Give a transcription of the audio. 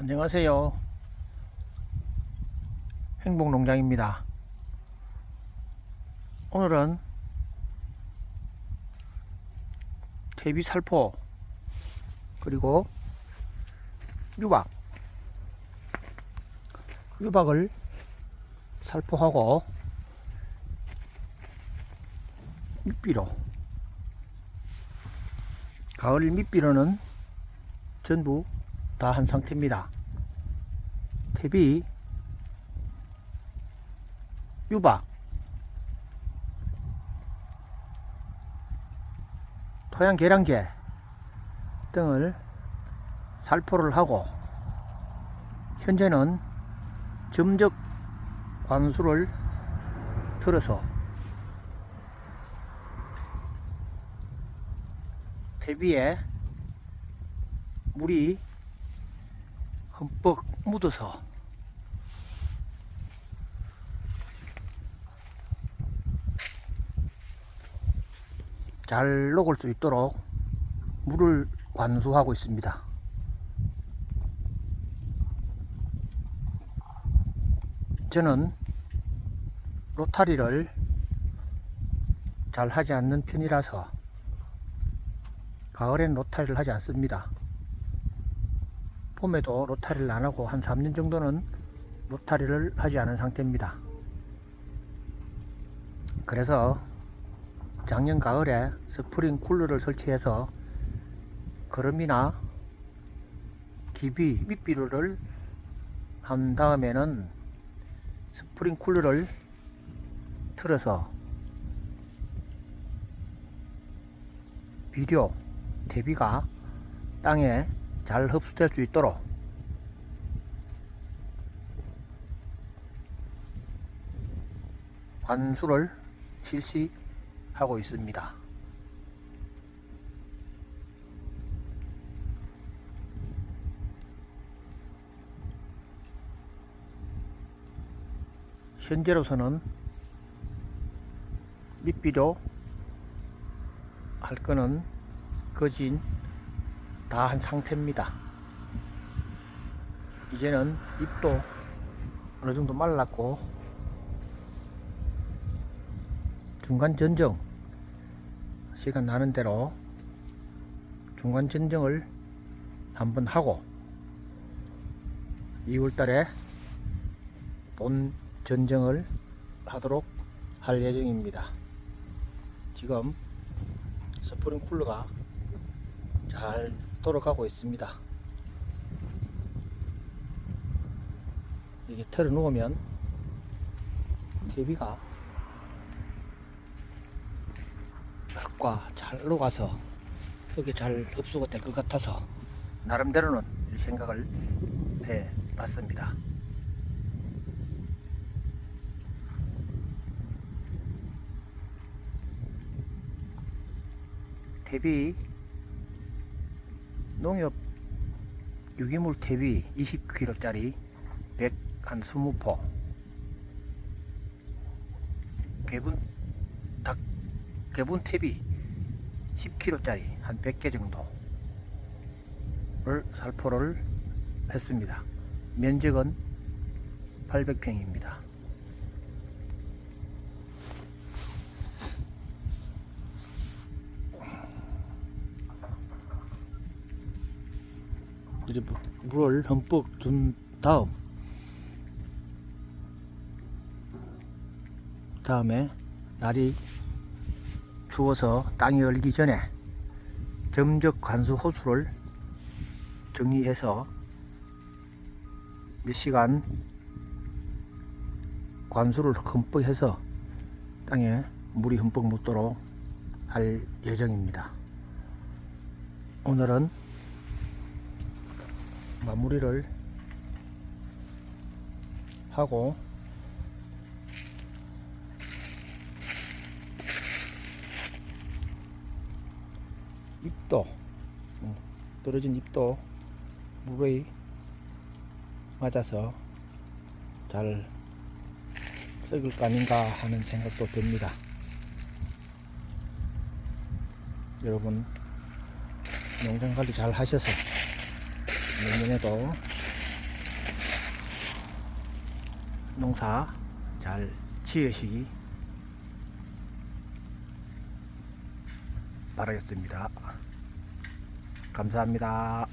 안녕하세요. 행복농장입니다. 오늘은 퇴비 살포 그리고 유박 유박을 살포하고 밑비로 가을 밑비로는 전부 다 한 상태입니다. 탭이 유박 토양 계량제 등을 살포를 하고 현재는 점적 관수를 틀어서 대비에 물이 흠뻑 묻어서 잘 녹을 수 있도록 물을 관수하고 있습니다. 저는 로타리를 잘 하지 않는 편이라서 가을엔 로타리를 하지 않습니다. 봄에도 로타리를 안 하고 한 3년 정도는 로타리를 하지 않은 상태입니다. 그래서 작년 가을에 스프링 쿨러를 설치해서 거름이나 기비, 밑비료를 한 다음에는 스프링 쿨러를 틀어서 비료, 대비가 땅에 잘 흡수될 수 있도록 관수를 실시 하고 있습니다. 현재로서는 밑비료 할 거는 거진 다 한 상태입니다. 이제는 잎도 어느 정도 말랐고 중간 전정 시간 나는 대로 중간 전정을 한번 하고 2월 달에 본 전정을 하도록 할 예정입니다. 지금 스프링 쿨러가 잘 돌아가고 있습니다. 이게 틀어 놓으면 TV가 흙과 잘 녹아서 흙이 잘 흡수가 될 것 같아서 나름대로는 이 생각을 해 봤습니다. 대비 농협 유기물 대비 20kg짜리 100한 20포 개분 닭 개분 탭이 10kg짜리 한 100개 정도를 살포를 했습니다. 면적은 800평입니다. 이제 물을 흠뻑 준 다음 다음에 날이 추워서 땅이 얼기 전에 점적 관수 호수를 정리해서 몇 시간 관수를 흠뻑 해서 땅에 물이 흠뻑 묻도록 할 예정입니다. 오늘은 마무리를 하고 잎도 어, 떨어진 잎도 물에 맞아서 잘 썩을 거 아닌가 하는 생각도 듭니다. 여러분 농장 관리 잘 하셔서 내년에도 농사 잘 지으시기 바라겠습니다. 감사합니다.